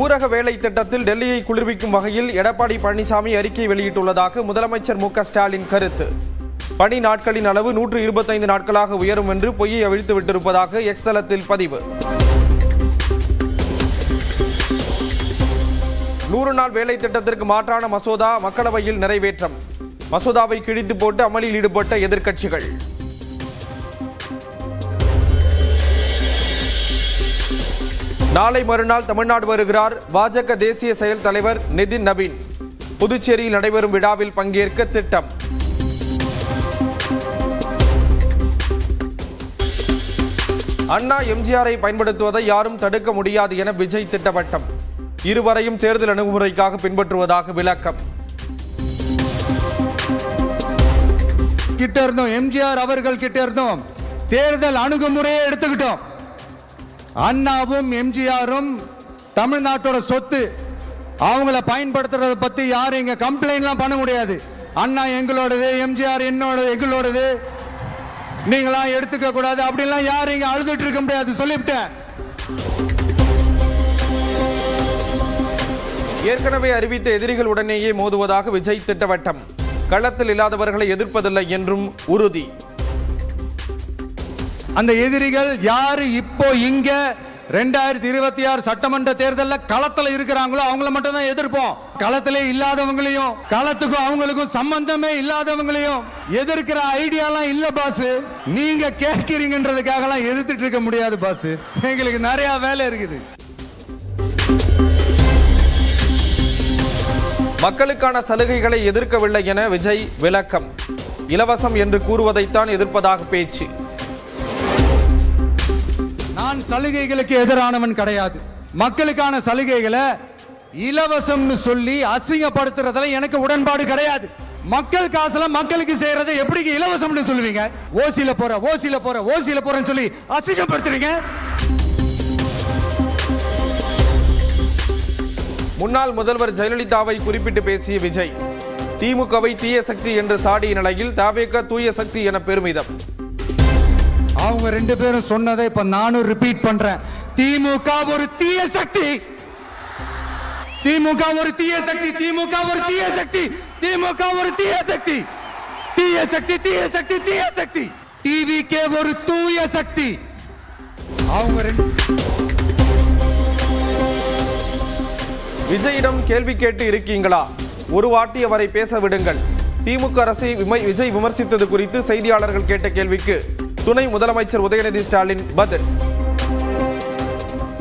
ஊரக வேலை திட்டத்தில் டெல்லியை குளிர்விக்கும் வகையில் எடப்பாடி பழனிசாமி அறிக்கை வெளியிட்டுள்ளதாக முதலமைச்சர் மு ஸ்டாலின் கருத்து. பணி நாட்களின் அளவு நூற்று இருபத்தைந்து நாட்களாக உயரும் என்று பொய்யை அவிழ்த்து விட்டிருப்பதாக எக்ஸ் தளத்தில் பதிவு. நூறு நாள் வேலை திட்டத்திற்கு மாற்றான மசோதா மக்களவையில் நிறைவேற்றம். மசோதாவை கிழித்து போட்டு அமளியில் ஈடுபட்ட எதிர்க்கட்சிகள். நாளை மறுநாள் தமிழ்நாடு வருகிறார் பாஜக தேசிய செயல் தலைவர் நிதின் நவீன். புதுச்சேரியில் நடைபெறும் விழாவில் பங்கேற்க திட்டம். அண்ணா எம்ஜிஆரை பயன்படுத்துவதை யாரும் தடுக்க முடியாது என விஜய் திட்டவட்டம். இருவரையும் தேர்தல் அணுகுமுறைக்காக பின்பற்றுவதாக விளக்கம். கிட்ட இருந்தோம். எம்ஜிஆர் அவர்கள் கிட்ட இருந்தோம். தேர்தல் அணுகுமுறையை எடுத்துக்கிட்டோம். அண்ணாவும் எம்ஜிஆரும் தமிழ்நாட்டோட சொத்து. அவங்கள பயன்படுத்துறத பத்தி யாரும் இங்க கம்ப்ளைண்ட்லாம் பண்ண முடியாது. அண்ணா எங்களோடது எம்ஜிஆர் என்னோட எங்களோடது. நீங்களாம் எடுத்துக்க கூடாது. அப்படிலாம் யாரும் இங்க அழுதுட்டு இருக்க முடியாது. சொல்லிவிட்டேன். ஏற்கனவே அறிவித்த எதிரிகள் உடனேயே மோதுவதாக விஜய் திட்டவட்டம். களத்தில் இல்லாதவர்களை எதிர்ப்பதில்லை என்றும் உறுதி. அந்த எதிரிகள் யாரு இப்போ இங்க? ரெண்டாயிரத்தி இருபத்தி ஆறு சட்டமன்ற தேர்தலில் களத்தில் இருக்கிறாங்களோ அவங்கள மட்டும் தான் எதிர்ப்போம். களத்திலே இல்லாதவங்களையும் களத்துக்கும் அவங்களுக்கும் சம்பந்தமே இல்லாதவங்களையும் எதிர்க்கிற ஐடியாலாம் இல்ல பாஸ் நீங்க கேட்கிறீங்கன்றதுக்காக எல்லாம் எதிர்த்துட்டு இருக்க முடியாது பாஸ் எங்களுக்கு நிறைய வேலை இருக்குது. மக்களுக்கான சலுகைகளை எதிர்க்கவில்லை என விஜய் விளக்கம். இலவசம் என்று கூறுவதைத்தான் எதிர்ப்பதாக பேச்சு. நான் சலுகைகளுக்கு எதிரானவன் கிடையாது. மக்களுக்கான சலுகைகளை இலவசம்னு சொல்லி அசிங்கப்படுத்துறதுல எனக்கு உடன்பாடு கிடையாது. மக்கள் காசுல மக்களுக்கு செய்யறதை எப்படி இலவசம்னு சொல்லுவீங்க? ஓசில போற ஓசில போற ஓசில போறேன்னு சொல்லி அசிங்கப்படுத்துறீங்க? முன்னாள் முதல்வர் ஜெயலலிதாவை குறிப்பிட்டு பேசிய விஜய் திமுகவை தீய சக்தி என்று சாடிய நிலையில் தாவேக தூய சக்தி என பெருமிதம். அவங்க ரெண்டு பேரும் சொன்னதை இப்ப நானும் ரிப்பீட் பண்றேன். திமுக ஒரு தீய சக்தி. திமுக ஒரு தீய சக்தி திமுக ஒரு தீய சக்தி திமுக ஒரு தீய சக்தி. தீய சக்தி தீய சக்தி தீய சக்தி. டிவிகே ஒரு தூய சக்தி. அவங்க ரெண்டு விஜயிடம் கேள்வி கேட்டு இருக்கீங்களா? ஒரு வாட்டி அவரை பேச விடுங்கள். திமுக அரசை விஜய் விமர்சித்தது குறித்து செய்தியாளர்கள் கேட்ட கேள்விக்கு துணை முதலமைச்சர் உதயநிதி ஸ்டாலின் பதில்.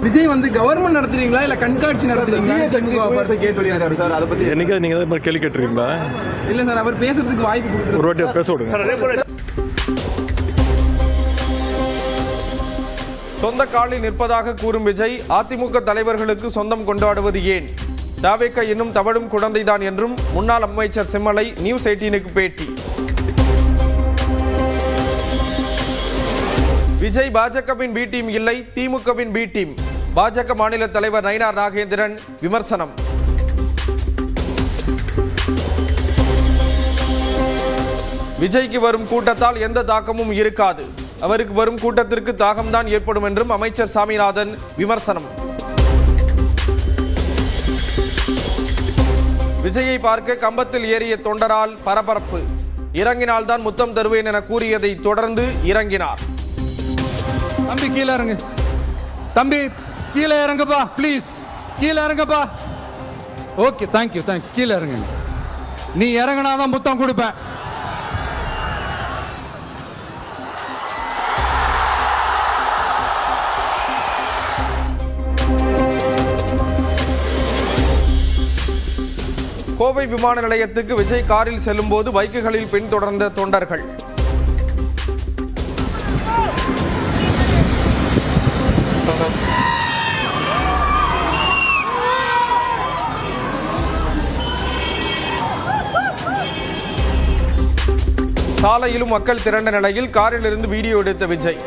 விஜய் வந்து கவர்மெண்ட் நடத்துறீங்களா இல்ல கண்காட்சி நடத்துறீங்களா? சண்முக அவர்கள் கேட்டு சார் அதை பத்தி. என்னைக்கு நீங்க தான் கேள்வி கேட்டிருக்கீங்களா? இல்ல சார் அவர் பேசுறதுக்கு வாய்ப்பு கொடுக்குறாரு ஒரு வாட்டி பேச விடுங்க. சொந்த காலில் நிற்பதாக கூறும் விஜய் அதிமுக தலைவர்களுக்கு சொந்தம் கொண்டாடுவது ஏன்? தாவேக்க இன்னும் தவழும் குழந்தைதான் என்றும் முன்னாள் அமைச்சர் செம்மலை நியூஸ் எயிட்டீனுக்கு பேட்டி. விஜய் பாஜகவின் பி டீம் இல்லை திமுகவின் பி டீம் பாஜக மாநில தலைவர் நயினார் நாகேந்திரன் விமர்சனம். விஜய்க்கு வரும் கூட்டத்தால் எந்த தாக்கமும் இருக்காது. அவருக்கு வரும் கூட்டத்திற்கு தாகம்தான் ஏற்படும் என்றும் அமைச்சர் சாமிநாதன் விமர்சனம். விஜயை பார்க்க கம்பத்தில் ஏறிய தொண்டரால் பரபரப்பு. இறங்கினால்தான் முத்தம் தருவேன் என கூறியதை தொடர்ந்து இறங்கினார். தம்பி கீழே இறங்கு. தம்பி கீழே இறங்குப்பா ப்ளீஸ் கீழே இறங்குப்பா. ஓகே தேங்க்யூ தேங்க்யூ கீழே இறங்குங்க. நீ இறங்கினாதான் புத்தம் கொடுப்பேன். கோவை விமான நிலையத்துக்கு விஜய் காரில் செல்லும்போது பைக்குகளில் பின்தொடர்ந்த தொண்டர்கள். சாலையிலும் மக்கள் திரண்ட நிலையில் காரிலிருந்து வீடியோ எடுத்த விஜய்.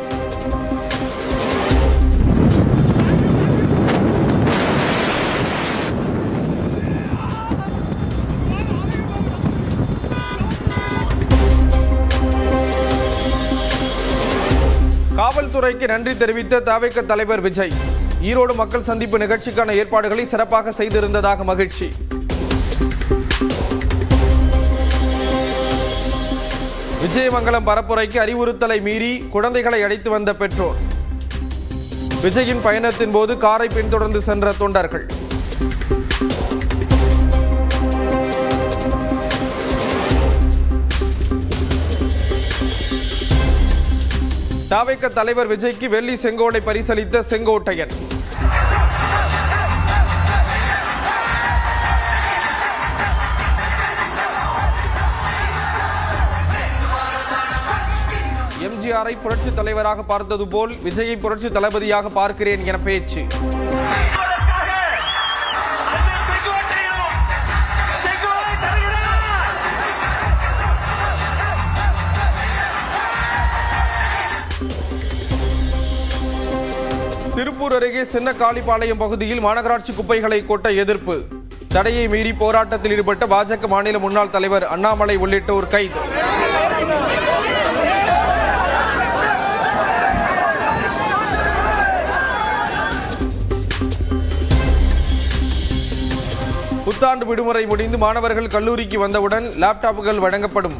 காவல்துறைக்கு நன்றி தெரிவித்த தவிக தலைவர் விஜய். ஈரோடு மக்கள் சந்திப்பு நிகழ்ச்சிக்கான ஏற்பாடுகளை சிறப்பாக செய்திருந்ததாக மகிழ்ச்சி. விஜயமங்கலம் பரப்புரைக்கு அறிவுறுத்தலை மீறி குழந்தைகளை அழைத்து வந்த பெற்றோர். விஜயின் பயணத்தின் போது காரை பின்தொடர்ந்து சென்ற தொண்டர்கள். தாவைக்க தலைவர் விஜய்க்கு வெள்ளி செங்கோலை பரிசளித்த செங்கோட்டையன். எம்ஜிஆரை புரட்சி தலைவராக பார்த்தது போல் விஜயை புரட்சி தளபதியாக பார்க்கிறேன் என பேச்சு. திருப்பூர் அருகே சின்ன காளிப்பாளையம் பகுதியில் மாநகராட்சி குப்பைகளை கொட்ட எதிர்ப்பு. தடையை மீறி போராட்டத்தில் ஈடுபட்ட பாஜக மாநில முன்னாள் தலைவர் அண்ணாமலை உள்ளிட்டோர் கைது. புத்தாண்டு விடுமுறை முடிந்து மாணவர்கள் கல்லூரிக்கு வந்தவுடன் லேப்டாப்புகள் வழங்கப்படும்.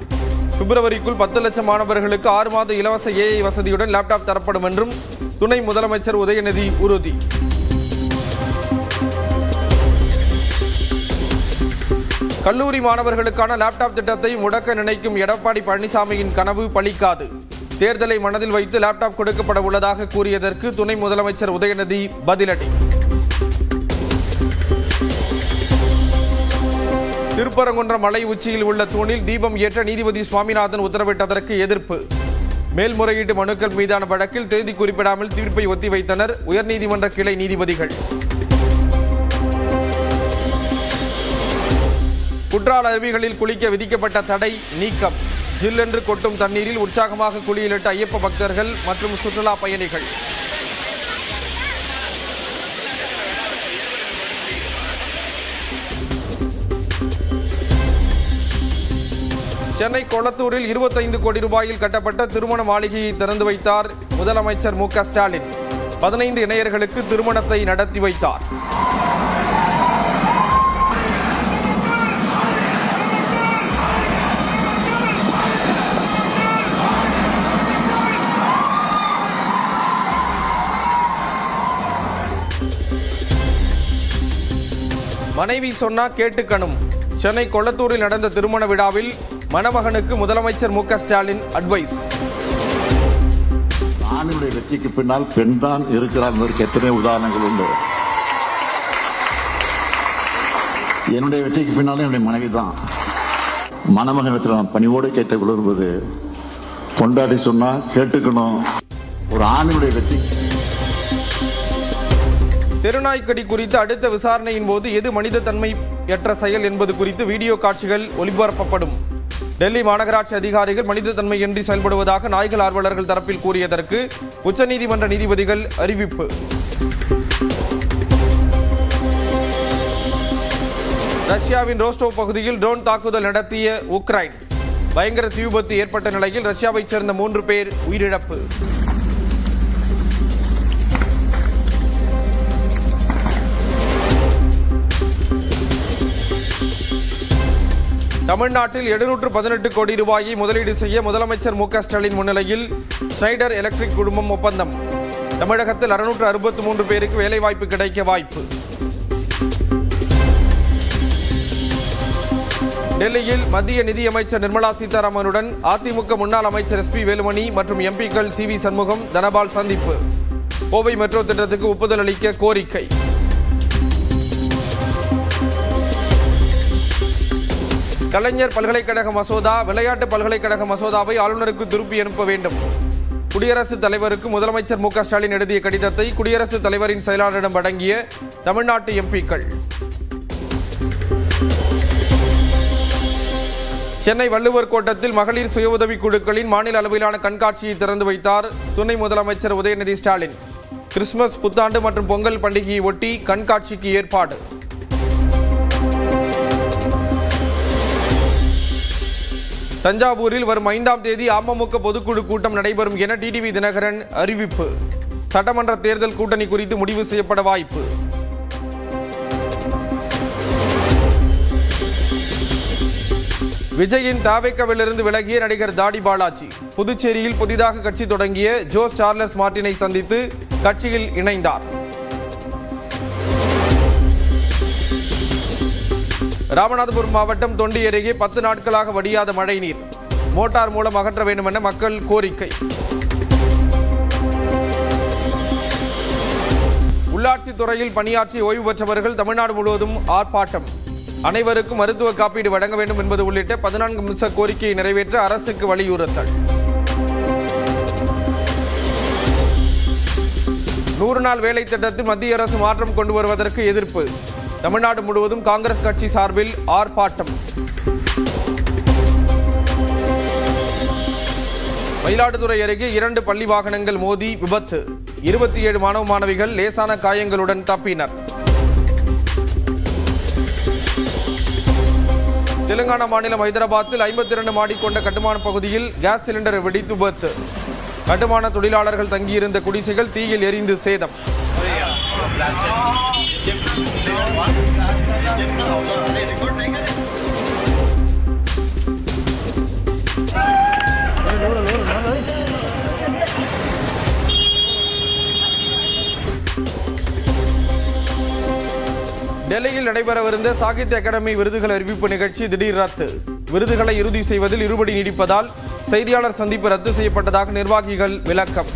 பிப்ரவரிக்குள் பத்து லட்சம் மாணவர்களுக்கு ஆறு மாத இலவச ஏஐ வசதியுடன் லேப்டாப் தரப்படும் என்றும் துணை முதலமைச்சர் உதயநிதி உறுதி. கல்லூரி மாணவர்களுக்கான லேப்டாப் திட்டத்தை முடக்க நினைக்கும் எடப்பாடி பழனிசாமியின் கனவு பலிக்காது தேர்தலை மனதில் வைத்து லேப்டாப் கொடுக்கப்பட உள்ளதாக கூறியதற்கு துணை முதலமைச்சர் உதயநிதி பதிலடி. திருப்பரங்குன்றம் மலை உச்சியில் உள்ள தூணில் தீபம் ஏற்ற நீதிபதி சுவாமிநாதன் உத்தரவிட்டதற்கு எதிர்ப்பு. மேல்முறையீட்டு மனுக்கள் மீதான வழக்கில் தேதி குறிப்பிடாமல் தீர்ப்பை ஒத்திவைத்தனர் உயர்நீதிமன்ற கிளை நீதிபதிகள். குற்றால அருவிகளில் குளிக்க விதிக்கப்பட்ட தடை நீக்கம். ஜில்லென்று கொட்டும் தண்ணீரில் உற்சாகமாக குளியலிட்ட ஐயப்ப பக்தர்கள் மற்றும் சுற்றுலா பயணிகள். சென்னை கொளத்தூரில் இருபத்தைந்து கோடி ரூபாயில் கட்டப்பட்ட திருமண மாளிகையை திறந்து வைத்தார் முதலமைச்சர் மு க ஸ்டாலின். பதினைந்து இணையர்களுக்கு திருமணத்தை நடத்தி வைத்தார். மனைவி சொன்னா கேட்டுக்கணும். சென்னை கொளத்தூரில் நடந்த திருமண விழாவில் மணமகனுக்கு முதலமைச்சர் மு ஸ்டாலின் அட்வைஸ். ஆணினுடைய வெற்றிக்கு பின்னால் பெண் தான் இருக்கிறார் என்பதற்கு எத்தனை உதாரணங்கள் உண்டு? என்னுடைய வெற்றிக்கு பின்னாலும் என்னுடைய மனைவி தான். மணமகனத்தில் நான் பணிவோடு கேட்டு விழுவது பொண்டாட்டி சொன்னா கேட்டுக்கணும். ஒரு ஆணினுடைய வெற்றி. தெருநாய்க்கடி குறித்து அடுத்த விசாரணையின் போது எது மனித தன்மையற்ற செயல் என்பது குறித்து வீடியோ காட்சிகள் ஒளிபரப்பப்படும். டெல்லி மாநகராட்சி அதிகாரிகள் மனித தன்மையின்றி செயல்படுவதாக நாய்கள் ஆர்வலர்கள் தரப்பில் கூறியதற்கு உச்சநீதிமன்ற நீதிபதிகள் அறிவிப்பு. ரஷ்யாவின் ரோஸ்டோ பகுதியில் ட்ரோன் தாக்குதல் நடத்திய உக்ரைன். பயங்கர தீ விபத்து ஏற்பட்ட நிலையில் ரஷ்யாவைச் சேர்ந்த மூன்று பேர் உயிரிழப்பு. தமிழ்நாட்டில் எழுநூற்று பதினெட்டு கோடி ரூபாயை முதலீடு செய்ய முதலமைச்சர் மு க ஸ்டாலின் முன்னிலையில் ஸ்னைடர் எலக்ட்ரிக் குடும்பம் ஒப்பந்தம். தமிழகத்தில் அறுநூற்று அறுபத்தி மூன்று பேருக்கு வேலைவாய்ப்பு கிடைக்க வாய்ப்பு. டெல்லியில் மத்திய நிதியமைச்சர் நிர்மலா சீதாராமனுடன் அதிமுக முன்னாள் அமைச்சர் எஸ் பி வேலுமணி மற்றும் எம்பிக்கள் சி வி சண்முகம் தனபால் சந்திப்பு. கோவை மெட்ரோ திட்டத்துக்கு ஒப்புதல் அளிக்க கோரிக்கை. கலைஞர் பல்கலைக்கழக மசோதா விளையாட்டு பல்கலைக்கழக மசோதாவை ஆளுநருக்கு திருப்பி அனுப்ப வேண்டும். குடியரசுத் தலைவருக்கு முதலமைச்சர் மு ஸ்டாலின் எழுதிய கடிதத்தை குடியரசுத் தலைவரின் செயலாளரிடம் வழங்கிய தமிழ்நாட்டு எம்பிக்கள். சென்னை வள்ளுவர் கோட்டத்தில் மகளிர் சுய உதவிக் குழுக்களின் மாநில அளவிலான கண்காட்சியை திறந்து வைத்தார் துணை முதலமைச்சர் உதயநிதி ஸ்டாலின். கிறிஸ்துமஸ் புத்தாண்டு மற்றும் பொங்கல் பண்டிகையை ஒட்டி கண்காட்சிக்கு ஏற்பாடு. தஞ்சாவூரில் வரும் ஐந்தாம் தேதி அமமுக பொதுக்குழு கூட்டம் நடைபெறும் என டிடிவி தினகரன் அறிவிப்பு. சட்டமன்ற தேர்தல் கூட்டணி குறித்து முடிவு செய்யப்பட வாய்ப்பு. விஜயின் தாவேக்கவிலிருந்து விலகிய நடிகர் தாடி பாலாஜி. புதுச்சேரியில் புதிதாக கட்சி தொடங்கிய ஜோஸ் சார்லஸ் மார்டினை சந்தித்து கட்சியில் இணைந்தார். ராமநாதபுரம் மாவட்டம் தொண்டி அருகே பத்து நாட்களாக வடியாத மழைநீர். மோட்டார் மூலம் அகற்ற வேண்டும் என மக்கள் கோரிக்கை. உள்ளாட்சி துறையில் பணியாற்றி ஓய்வு பெற்றவர்கள் தமிழ்நாடு முழுவதும் ஆர்ப்பாட்டம். அனைவருக்கும் மருத்துவ காப்பீடு வழங்க வேண்டும் என்பது உள்ளிட்ட பதினான்கு அம்ச கோரிக்கையை நிறைவேற்ற அரசுக்கு வலியுறுத்தல். நூறு நாள் வேலை திட்டத்தில் மத்திய அரசு மாற்றம் கொண்டு வருவதற்கு எதிர்ப்பு. தமிழ்நாடு முழுவதும் காங்கிரஸ் கட்சி சார்பில் ஆர்ப்பாட்டம். மயிலாடுதுறை அருகே இரண்டு பள்ளி வாகனங்கள் மோதி விபத்து. இருபத்தி ஏழு மாணவ மாணவிகள் லேசான காயங்களுடன் தப்பினர். தெலுங்கானா மாநிலம் ஹைதராபாத்தில் ஐம்பத்தி இரண்டு மாடி கொண்ட கட்டுமான பகுதியில் கேஸ் சிலிண்டர் வெடித்து விபத்து. கட்டுமான தொழிலாளர்கள் தங்கியிருந்த குடிசைகள் தீயில் எரிந்து சேதம். டெல்லியில் நடைபெறவிருந்த சாகித்ய அகாடமி விருதுகள் அறிவிப்பு நிகழ்ச்சி திடீர் ரத்து. விருதுகளை இறுதி செய்வதில் இருபடி நீடிப்பதால் செய்தியாளர் சந்திப்பு ரத்து செய்யப்பட்டதாக நிர்வாகிகள் விளக்கம்.